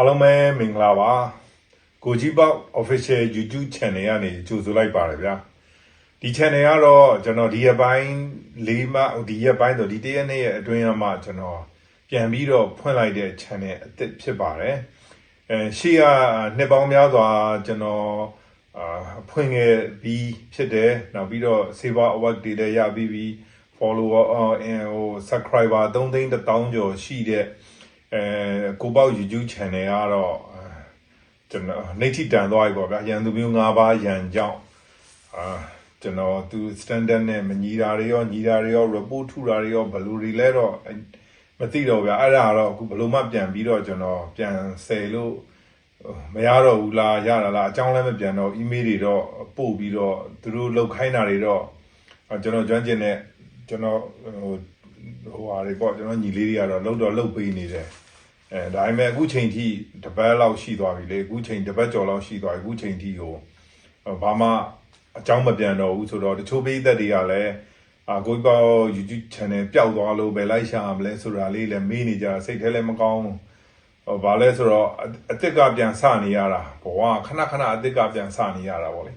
အားလုံးပဲမင်္ဂလာပါကိုကြီးပေါက် official YouTube channel ကနေကြိုဆိုလိုက်ပါတယ်ဗျာဒီ channel ကတော့ကျွန်တော်ဒီရက်ပိုင်းလေးမှဒီရက်ပိုင်းဆိုဒီတရက်နေ့ရဲ့အတွင်းမှာကျွန်တော်ပြန်ပြီးတော့ဖွင့်လိုက်တဲ့ channel အသစ်ဖြစ်ပါတယ်အဲရှေ့ကနှစ်ပေါင်းများစွာကျွန်တော်အာဖွင့်ခဲ့ပြီးဖြစ်တယ်နောက်ပြီးတော့ Saver Award တွေလည်းရပြီးပြီး follower အော်ဟို subscriber 3သိန်း1000ကျော်ရှိတဲ့ အဲကိုပေါက် YouTube channel ကတော့အာကျွန်တော်နေတိတန်သွားပြီပေါ့ဗျာရန်သူမျိုး၅ပါးရန်ကြောင့်အာကျွန်တော်သူ standard နဲ့မညီတာတွေရောညီတာတွေရော report ထူတာတွေရောဘယ်လိုတွေလဲတော့အဲမသိတော့ဗျာအဲ့ဒါကတော့အခုဘယ်လိုမှပြန်ပြီးတော့ကျွန်တော်ပြန်ဆယ်လို့မရတော့ဘူးလားရတာလားအကြောင်းလည်းမပြန်တော့ email တွေတော့ပို့ပြီးတော့သူတို့လောက်ခိုင်းတာတွေတော့အာကျွန်တော်ကျွမ်းကျင်တဲ့ကျွန်တော်ဟို ဟိုဟာတွေပေါ့ကျွန်တော်ညီလေးတွေကတော့လောက်တော့လောက်ပေးနေတယ်အဲဒါပေမဲ့အခုချိန်ထိတပတ်လောက်ရှိသွားပြီလေအခုချိန်တပတ်ကျော်လောက်ရှိသွားပြီအခုချိန်ထိကိုဘာမှအကြောင်းမပြန်တော့ဘူးဆိုတော့တချို့ပိသက်တွေကလည်းအာကိုကြီးပေါ့ YouTube channel ပျောက်သွားလို့ပဲလိုက်ရှာမလဲဆိုတာလေးလည်းမေးနေကြစိတ်ထဲလည်းမကောင်းဘူးဟိုဘာလဲဆိုတော့အအစ်စ်ကပြန်စနေရတာဘဝခဏခဏအစ်စ်ကပြန်စနေရတာဗောလေ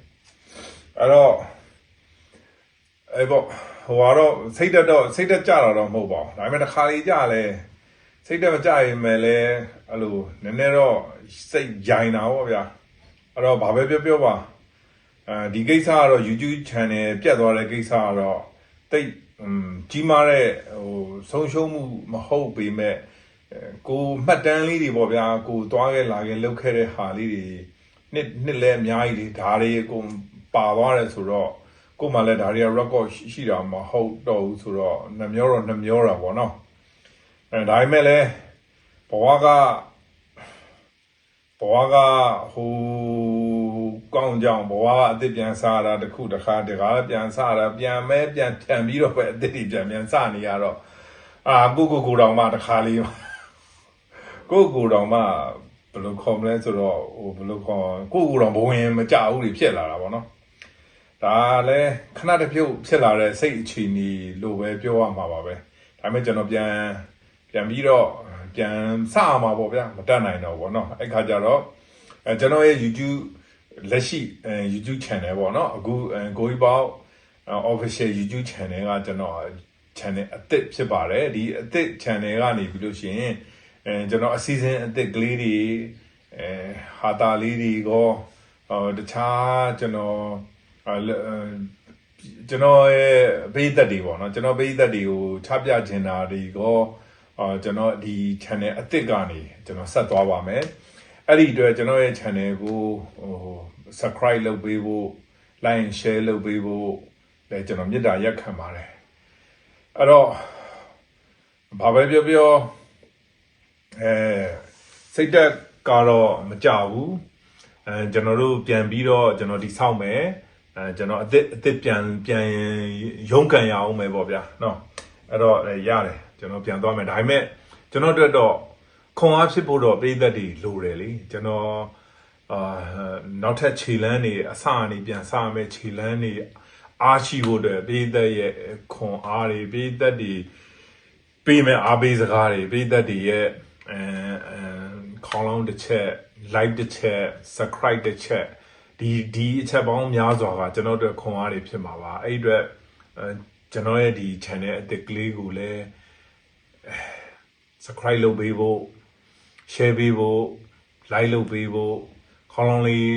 အဲ့တော့အဲ့ပေါ့ ဟိုကတော့စိတ်တက်တော့စိတ်တက်ကြတာတော့မဟုတ်ပါဘူးဒါပေမဲ့တစ်ခါလေးကြလဲစိတ်တက်မကြရင်မယ်လဲအဲ့လိုနည်းနည်းတော့စိတ်ကြိုင်တာဗောဗျာအဲ့တော့ဘာပဲပြောပြောပါအဲဒီကိစ္စကတော့ YouTube channel ပြတ်သွားတဲ့ကိစ္စကတော့တိတ်อืมကြီးမားတဲ့ဟိုဆုံးရှုံးမှုမဟုတ်ပေမဲ့အဲကိုမှတ်တမ်းလေးတွေပေါ့ဗျာကိုသွားခဲ့လာခဲ့လုပ်ခဲ့တဲ့ဟာလေးတွေနှစ်နှစ်လဲအများကြီးတွေဒါတွေကိုပါသွားတယ်ဆိုတော့ ကို့မှာလည်းဒါတွေက record ရှိရှိတာမဟုတ်တော့ဘူးဆိုတော့နှမျောတော့နှမျောတာပေါ့နော်အဲဒါပေမဲ့လည်းဘဝကဘဝကဟိုကောင်းကြောင်ဘဝကအသစ်ပြန်စားတာတစ်ခုတစ်ခါတခါပြန်စားတာပြန်မဲပြန်ထန်ပြီးတော့ပဲအသစ်တွေပြန်ပြန်စားနေရတော့အာကိုကိုကိုတော်မှတစ်ခါလေးကိုကိုတော်မှဘယ်လိုခေါ်မလဲဆိုတော့ဟိုဘယ်လိုခေါ်ကိုကိုတော်ဘဝင်မကြဘူးတွေဖြစ်လာတာပေါ့နော် ဒါလည်းခဏတစ်ပြုတ်ဖြစ်လာတဲ့စိတ်အခြေအနေလို့ပဲပြောရမှာပါပဲဒါပေမဲ့ကျွန်တော်ပြန်ပြန်ပြီးတော့ပြန်စရမှာပေါ့ဗျာမတတ်နိုင်တော့ဘောနော်အဲ့ခါကျတော့အဲကျွန်တော်ရဲ့ YouTube လက်ရှိအဲ YouTube channel ပေါ့နော်အခုအဲကိုကြီးပေါက် official YouTube channel ကကျွန်တော် channel အသစ်ဖြစ်ပါတယ်ဒီအသစ် channel ကနေပြီးလို့ရှိရင်အဲကျွန်တော်အစီအစဉ်အသစ်ကလေးတွေအဲဟာတာလေးတွေကောဟောတခြားကျွန်တော်အဲ ကျွန်တော်ရဲ့ဘေးသက်တွေပေါ့နော်ကျွန်တော်ဘေးသက်တွေကိုချပြချင်တာတွေကောအာကျွန်တော်ဒီ channel အသစ်ကနေကျွန်တော်ဆက်သွားပါမယ်အဲ့ဒီအတွက်ကျွန်တော်ရဲ့ channel ကိုဟို subscribe လုပ်ပေးဖို့ like and share လုပ်ပေးဖို့လည်းကျွန်တော်မေတ္တာရက်ခံပါတယ်အဲ့တော့ဘာပဲပြောပြောအဲစိတ်တက်ကတော့မကြဘူးအဲကျွန်တော်တို့ပြန်ပြီးတော့ကျွန်တော်ဒီဆောက်မယ် အဲကျွန်တော်အစ်စ်အစ်စ်ပြန်ပြန်ရုံးကန်ရအောင်ပဲပေါ့ဗျာနော်အဲ့တော့ရတယ်ကျွန်တော်ပြန်သွားမယ်ဒါပေမဲ့ကျွန်တော်တို့တော့ခွန်အားဖြစ်ဖို့တော့ပြည်သက်တွေလိုတယ်လေကျွန်တော်အာနောက်ထပ်ခြေလန်းနေအစအနေပြန်စမယ်ခြေလန်းနေအားရှိဖို့အတွက်ပြည်သက်ရဲ့ခွန်အားတွေပြည်သက်တွေပေးမယ်အားပေးစကားတွေပြည်သက်တွေရဲ့အဲခေါင်းလုံးတစ်ချက် like တစ်ချက် subscribe တစ်ချက် ဒီဒီအချက်ပေါင်းများစွာကကျွန်တော်တို့ခွန်အားတွေဖြစ်မှာပါအဲ့ဒီအတွက်အဲကျွန်တော်ရဲ့ဒီ channel အသစ်ကလေးကိုလည်း subscribe လုပ်ပေးဖို့ share ပေးဖို့ like လုပ်ပေးဖို့ခေါင်းလုံးလေး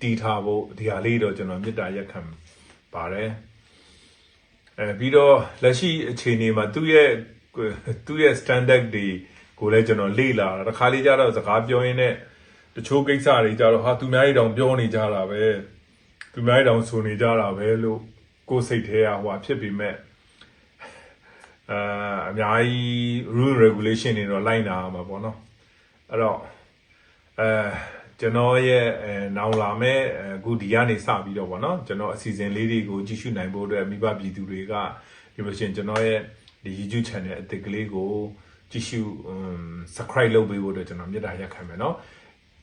တီးထားဖို့ဒီဟာလေးတော့ကျွန်တော်မေတ္တာရက်ခံပါတယ်အဲပြီးတော့လက်ရှိအခြေအနေမှာသူ့ရဲ့သူ့ရဲ့ standard တွေကိုလည်းကျွန်တော်လေ့လာတာတစ်ခါလေးကြတော့စကားပြောရင်းနဲ့ တချို့ကိစ္စတွေကြတော့ဟာသူများတွေတောင်ပြောနေကြတာပဲသူများတွေတောင်ဆိုနေကြတာပဲလို့ကိုယ်စိတ်ထဲကဟိုဖြစ်ပြီးမဲ့အာအများကြီး rule regulation တွေတော့လိုက်နာရမှာပေါ့နော်အဲ့တော့အဲကျွန်တော်ရဲ့အဲနောင်လာမဲ့အခုဒီကနေစပြီးတော့ပေါ့နော်ကျွန်တော်အစီအစဉ်လေးတွေကိုကြည့်ရှုနိုင်ဖို့အတွက်မိဘပြည်သူတွေကဒီလိုရှင်ကျွန်တော်ရဲ့ဒီ YouTube channel အသစ်ကလေးကိုကြည့်ရှု subscribe လုပ်ပေးဖို့အတွက်ကျွန်တော်မေတ္တာရက်ခံမယ်เนาะ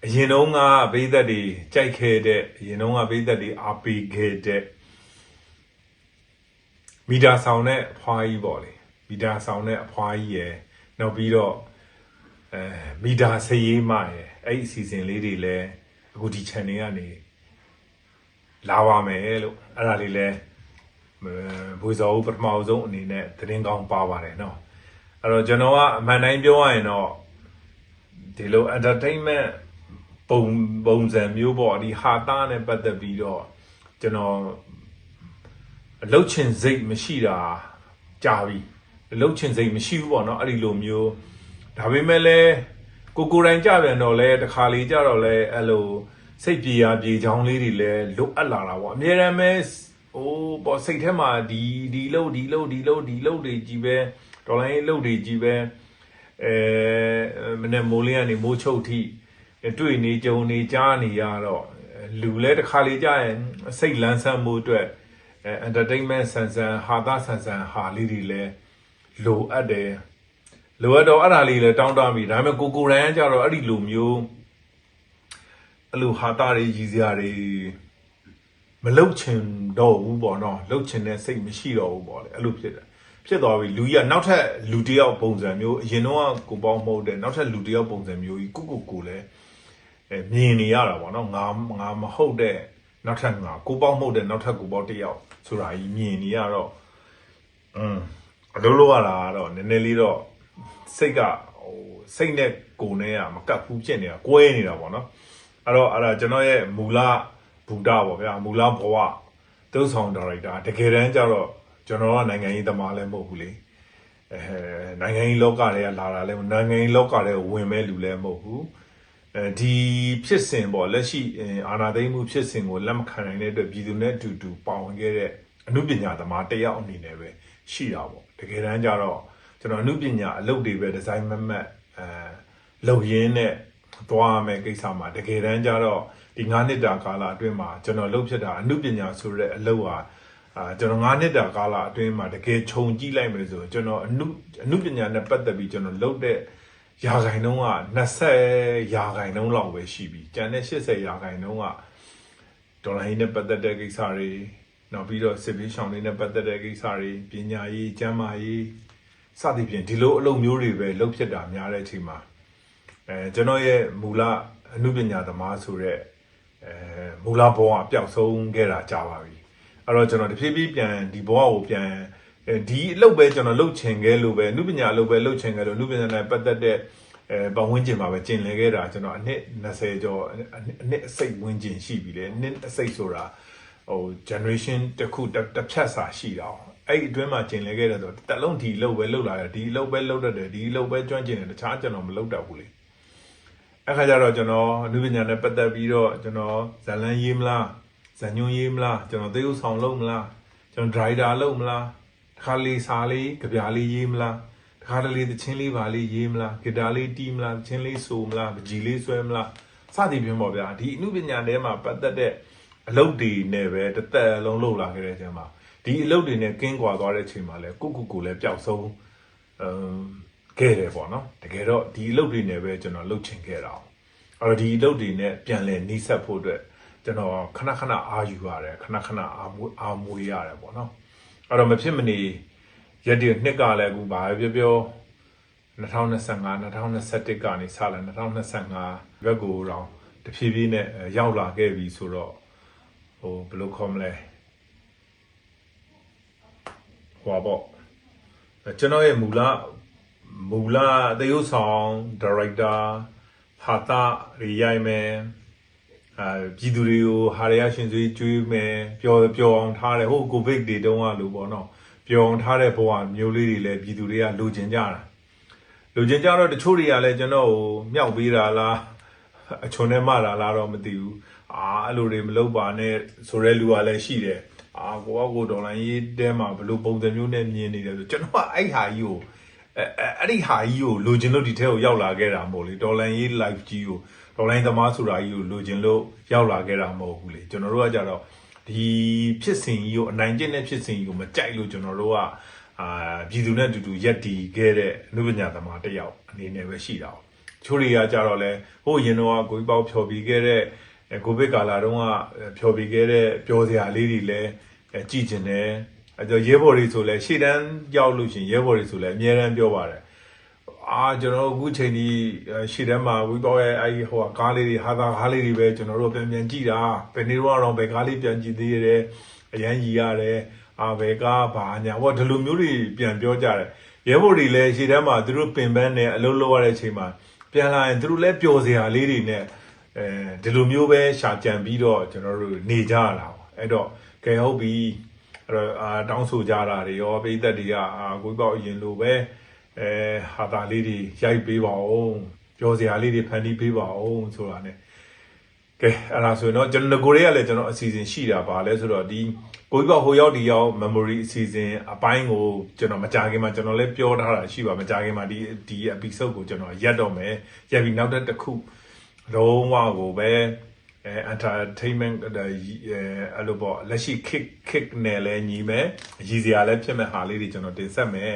အရင်တုန်းကပိသက်တွေကြိုက်ခဲ့တဲ့အရင်တုန်းကပိသက်တွေအားပေးခဲ့တဲ့မီတာဆောင်တဲ့အဖွားကြီးပေါ့လေမီတာဆောင်တဲ့အဖွားကြီးရယ်နောက်ပြီးတော့အဲမီတာစရေးမရယ် အဲ့ဒီအစီအစဉ်လေးတွေလည်းအခုဒီ channel ကနေလာပါမယ်လို့အဲ့ဒါလေးလည်းဘွေစောဦးပထမအဆုံးအနေနဲ့သတင်းကောင်းပါပါတယ်เนาะအဲ့တော့ကျွန်တော်ကအမှန်တိုင်းပြောရရင်တော့ဒီလို entertainment ပုံပုံစံမျိုးပေါ့ဒီဟာတာနဲ့ပတ်သက်ပြီးတော့ကျွန်တော်အလုတ်ချင်စိတ်မရှိတာကြာပြီအလုတ်ချင်စိတ်မရှိဘူးပေါ့နော်အဲ့ဒီလိုမျိုးဒါပေမဲ့လည်းကိုကိုယ်တိုင်ကြပြန်တော့လဲတခါလေကြတော့လဲအဲ့လိုစိတ်ပြေရပြေချောင်းလေးတွေလည်းလိုအပ်လာတာပေါ့အများရန်ပဲဟိုပေါ့စိတ်ထဲမှာဒီဒီလုတ်ဒီလုတ်ဒီလုတ်ဒီလုတ်တွေကြီးပဲဒေါ်လာရေးလုတ်တွေကြီးပဲအဲမနေ့မိုးလင်းကနေမိုးချုပ်ထိ တွေ့နေကြုံနေကြားနေရတော့လူလဲတစ်ခါလေကြာရင်စိတ်လန်းဆန်းမှုအတွက်အဲ entertainment ဆန်ဆန်ဟာသားဆန်ဆန်ဟာလေးတွေလဲလိုအပ်တယ်လိုအပ်တော့အဲ့ဒါလေးလဲတောင်းတမိဒါပေမဲ့ကိုကိုရန်ကကြတော့အဲ့ဒီလိုမျိုးအဲ့လိုဟာသားတွေရည်စရာတွေမလုတ်ချင်တော့ဘူးပေါ့နော်လုတ်ချင်တဲ့စိတ်မရှိတော့ဘူးပေါ့လေအဲ့လိုဖြစ်တယ်ဖြစ်သွားပြီလူကြီးကနောက်ထပ်လူတစ်ယောက်ပုံစံမျိုးအရင်တော့ကိုပေါင်းမဟုတ်တဲ့နောက်ထပ်လူတစ်ယောက်ပုံစံမျိုးကြီးကိုကိုကိုလဲအဲ မြင်နေရတာပေါ့နော်ငါငါမဟုတ်တဲ့နောက်ထပ်ငါကိုပေါက်မဟုတ်တဲ့နောက်ထပ်ကိုပေါက်တစ်ယောက်ဆိုတာကြီးမြင်နေရတော့อืมအလိုလိုရတာကတော့နည်းနည်းလေးတော့စိတ်ကဟိုစိတ်နဲ့ကိုယ်နဲ့ကမကပ်ဘူးဖြစ်နေတာကွဲနေတာပေါ့နော်အဲ့တော့အဲ့ဒါကျွန်တော်ရဲ့မူလဘူတာပေါ့ဗျာမူလဘဝသုံးဆောင်ဒါရိုက်တာတကယ်တမ်းကျတော့ကျွန်တော်ကနိုင်ငံရေးသမားလည်းမဟုတ်ဘူးလေအဲနိုင်ငံရေးလောကတွေကလာတာလည်းနိုင်ငံရေးလောကတွေကဝင်မဲ့လူလည်းမဟုတ်ဘူးအဲ ဒီဖြစ်စဉ်ပေါ့လက်ရှိအာနာသိမ့်မှုဖြစ်စဉ်ကိုလက်မခံနိုင်တဲ့အတွက်ပြည်သူနဲ့အတူတူပါဝင်ခဲ့တဲ့အမှုပညာသမားတစ်ယောက်အနေနဲ့ပဲရှိတာပေါ့တကယ်တမ်းကျတော့ကျွန်တော်အမှုပညာအလုပ်တွေပဲဒီဇိုင်းမမတ်အဲလုပ်ရင်းနဲ့သွားရမယ်ကိစ္စမှာတကယ်တမ်းကျတော့ဒီ9နှစ်တာကာလအတွင်းမှာကျွန်တော်လုပ်ဖြစ်တာအမှုပညာဆိုတဲ့အလုပ်ဟာအာကျွန်တော်9နှစ်တာကာလအတွင်းမှာတကယ်ခြုံကြည့်လိုက်မယ်ဆိုကျွန်တော်အမှုအမှုပညာနဲ့ပတ်သက်ပြီးကျွန်တော်လုပ်တဲ့ ရာခိုင်နှုန်းက20ရာခိုင်နှုန်းလောက်ပဲရှိပြီကျန်တဲ့80ရာခိုင်နှုန်းကဒေါ်လာရင်းနဲ့ပတ်သက်တဲ့ကိစ္စတွေနောက်ပြီးတော့စစ်ပေးရှောင်းတွေနဲ့ပတ်သက်တဲ့ကိစ္စတွေပညာရေးကျန်းမာရေးစသဖြင့်ဒီလိုအလုပ်မျိုးတွေပဲလုပ်ဖြစ်တာများတဲ့အချိန်မှာအဲကျွန်တော်ရဲ့မူလအမှုပညာသမားဆိုတဲ့အဲမူလဘဝပျောက်ဆုံးခဲ့တာကြာပါပြီအဲ့တော့ကျွန်တော်တဖြည်းဖြည်းပြန်ဒီဘဝကိုပြန်အဲ ဒီအလုပ်ပဲကျွန်တော်လုပ်ချင်ခဲ့လို့ပဲအနုပညာအလုပ်ပဲလုပ်ချင်ခဲ့လို့အနုပညာနဲ့ပတ်သက်တဲ့အဲပတ်ဝန်းကျင်မှာပဲကျင်လည်ခဲ့တာကျွန်တော်အနှစ်20ကျော်အနှစ်အစိတ်ဝန်းကျင်ရှိပြီလေအနှစ်အစိတ်ဆိုတာဟို generation တစ်ခုတစ်တစ်ဖြတ်စာရှိတာအောင်အဲ့ဒီအတွင်းမှာကျင်လည်ခဲ့တယ်ဆိုတော့တစ်လုံးဒီအလုပ်ပဲလုပ်လာတယ်ဒီအလုပ်ပဲလုပ်တတ်တယ်ဒီအလုပ်ပဲကျွမ်းကျင်တယ်တခြားကျွန်တော်မလုပ်တတ်ဘူးလေအခါကျတော့ကျွန်တော်အနုပညာနဲ့ပတ်သက်ပြီးတော့ကျွန်တော်ဇာလန်ရေးမလားဇန်ညွန်းရေးမလားကျွန်တော်သေဥဆောင်လုပ်မလားကျွန်တော်ဒရိုက်တာလုပ်မလားတ ခါလေးစာလေးကြပြားလေးရေးမလားတခါတလေသချင်းလေးပါလေးရေးမလားဂီတာလေးတီးမလားသချင်းလေးဆိုမလားပကြီးလေးဆွဲမလားစသည်ဖြင့်ပေါ့ဗျာဒီအမှုပညာထဲမှာပတ်သက်တဲ့အလုပ်တွေနဲ့ပဲတစ်သက်လုံးလုပ်လာခဲ့တဲ့အချိန်မှာဒီအလုပ်တွေနဲ့ကင်းကွာသွားတဲ့အချိန်မှာလဲကိုကိုကိုလည်းပျောက်ဆုံးအမ်ခဲ့တယ်ပေါ့နော်တကယ်တော့ဒီအလုပ်တွေနဲ့ပဲကျွန်တော်လုပ်ချင်ခဲ့တာအောင်အဲ့တော့ဒီအလုပ်တွေနဲ့ပြန်လဲနှိစက်ဖို့အတွက်ကျွန်တော်ခဏခဏအာယူရတယ်ခဏခဏအာမွေအာမွေရတယ်ပေါ့နော် အဲ့တော့မဖြစ်မနေရက်တည်းနှစ်ကလည်းအခုဘာပဲပြောပြော2025 2021ကနေစလာ2025ဘက်ကိုတော့တဖြည်းဖြည်းနဲ့ရောက်လာခဲ့ပြီဆိုတော့ဟိုဘယ်လိုခေါ်မလဲဟွာပေါ့ကျွန်တော်ရဲ့မူလမူလသရုပ်ဆောင်ဒါရိုက်တာဟာတာရီရိုက်မယ် အာပြည်သူတွေကိုဟာရရရှင်သွေးကျွေးမယ်ပျော်ပျော်အောင်ထားတယ်ဟိုကိုဗစ်တွေတုန်းကလို့ပေါ့နော်ပျော်အောင်ထားတဲ့ဘဝမျိုးလေးတွေလည်းပြည်သူတွေကလိုချင်ကြတာလိုချင်ကြတော့တချို့တွေကလည်းကျွန်တော်ကိုမြောက်ပေးတာလားအချုံနဲ့မတာလားတော့မသိဘူးအာအဲ့လိုတွေမလုပ်ပါနဲ့ဆိုတဲ့လူကလည်းရှိတယ်အာကိုကကိုဒေါ်လာရေးတဲမှာဘလို့ပုံစံမျိုးနဲ့မြင်နေတယ်ဆိုကျွန်တော်ကအဲ့ဟာကြီးကိုအဲအဲ့ဒီဟာကြီးကိုလိုချင်လို့ဒီထဲကိုရောက်လာခဲ့တာမဟုတ်လေဒေါ်လာရေး live ကြီးကို ဒေါ်လိုင်းသမားဆိုတာကြီးကိုလိုချင်လို့ရောက်လာခဲ့တာမဟုတ်ဘူးလေကျွန်တော်တို့ကကြတော့ဒီဖြစ်စဉ်ကြီးကိုအနိုင်ကျင့်တဲ့ဖြစ်စဉ်ကြီးကိုမကြိုက်လို့ကျွန်တော်တို့ကအာပြည်သူနဲ့အတူတူရက်တီခဲ့တဲ့အနုပညာသမားတစ်ယောက်အနေနဲ့ပဲရှိတာ။ချိုးတွေကကြတော့လဲဟိုရင်တော့ကိုကြီးပေါဖြော်ပြီးခဲ့တဲ့ကိုဗစ်ကာလာတုန်းကဖြော်ပြီးခဲ့တဲ့ပျော်စရာလေးတွေလည်းကြည်ကျင်တယ်။အဲတော့ရဲဘော်တွေဆိုလဲရှေ့တန်းရောက်လို့ရှင်ရဲဘော်တွေဆိုလဲအများတန်းပြောပါတယ်။ အာကျွန်တော်တို့အခုချိန်ဒီအဲရှေ့ထဲမှာဝီပေါရဲ့အဲဒီဟိုကားလေးတွေဟာသာကားလေးတွေပဲကျွန်တော်တို့ပြန်ပြန်ကြည့်တာဘယ်နေတော့တော့ဘယ်ကားလေးပြန်ကြည့်သေးရတယ်အရန်ကြီးရတယ်အာဘယ်ကားဘာညာဟောဒီလိုမျိုးတွေပြန်ပြောကြတယ်ရဲဘော်တွေလည်းရှေ့ထဲမှာသူတို့ပင်ပန်းနေအလုပ်လုပ်ရတဲ့အချိန်မှာပြန်လာရင်သူတို့လည်းပျော်စရာလေးတွေနဲ့အဲဒီလိုမျိုးပဲရှာကြံပြီးတော့ကျွန်တော်တို့နေကြရတာပေါ့အဲ့တော့ကဲဟုတ်ပြီအဲ့တော့အာတောင်းဆိုကြတာတွေရောပိသက်တွေကအာကိုပေါ့အရင်လိုပဲ အဲဟာတာလေးတွေရိုက်ပေးပါဦးပြောစရာလေးတွေဖန်တီးပေးပါဦးဆိုတာ ਨੇ ကဲအဲ့ဒါဆိုရင်တော့ကျွန်တော်ကိုရေကလည်းကျွန်တော်အစီအစဉ်ရှိတာပါလဲဆိုတော့ဒီကိုကြီးကဟိုရောက်ဒီရောက် memory အစီအစဉ်အပိုင်းကိုကျွန်တော်မကြခင်မှာကျွန်တော်လည်းပြောထားတာရှိပါမကြခင်မှာဒီဒီ episode ကိုကျွန်တော်ရက်တော့မယ်ရက်ပြီးနောက်တစ်ခုလုံးဝကိုပဲအဲ entertainment အဲအဲ့လိုပေါ့လက်ရှိ kick kick နဲ့လည်းညီမယ်ရည်စရာလည်းဖြစ်မဲ့ဟာလေးတွေကျွန်တော်တင်ဆက်မယ်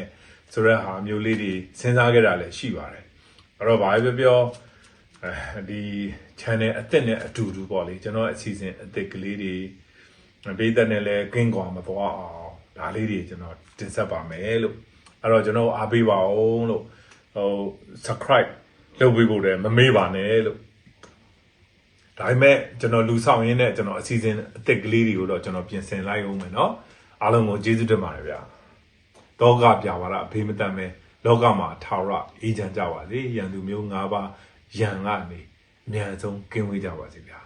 ဆိုတော့ဟာမျိုးလေးတွေစဉ်းစားခဲ့တာလည်းရှိပါတယ်အဲ့တော့ဘာပဲပြောပြောအဲဒီ channel အသစ်နဲ့အတူတူပေါ့လေကျွန်တော်အစီအစဉ်အသစ်ကလေးတွေဘေးသက်နဲ့လည်းကင်းကွာမသွားအောင်ဒါလေးတွေကျွန်တော်တင်ဆက်ပါမယ်လို့အဲ့တော့ကျွန်တော်အားပေးပါအောင်လို့ဟို subscribe လုပ်ပေးဖို့လည်းမမေ့ပါနဲ့လို့ ဒါပေမဲ့ကျွန်တော်လူဆောင်ရင်းနဲ့ကျွန်တော်အစီအစဉ်အသစ်ကလေးတွေကိုတော့ကျွန်တော်ပြင်ဆင်လိုက်အောင်မယ်เนาะအားလုံးကိုကျေးဇူးတင်ပါတယ်ဗျာ တောကပြပါလားအဖေမတန်ပဲလောကမှာအထာဝရအေးချမ်းကြပါစေရန်သူမျိုး၅ပါးရန်ကနေအများဆုံးကင်းဝေးကြပါစေဗျာ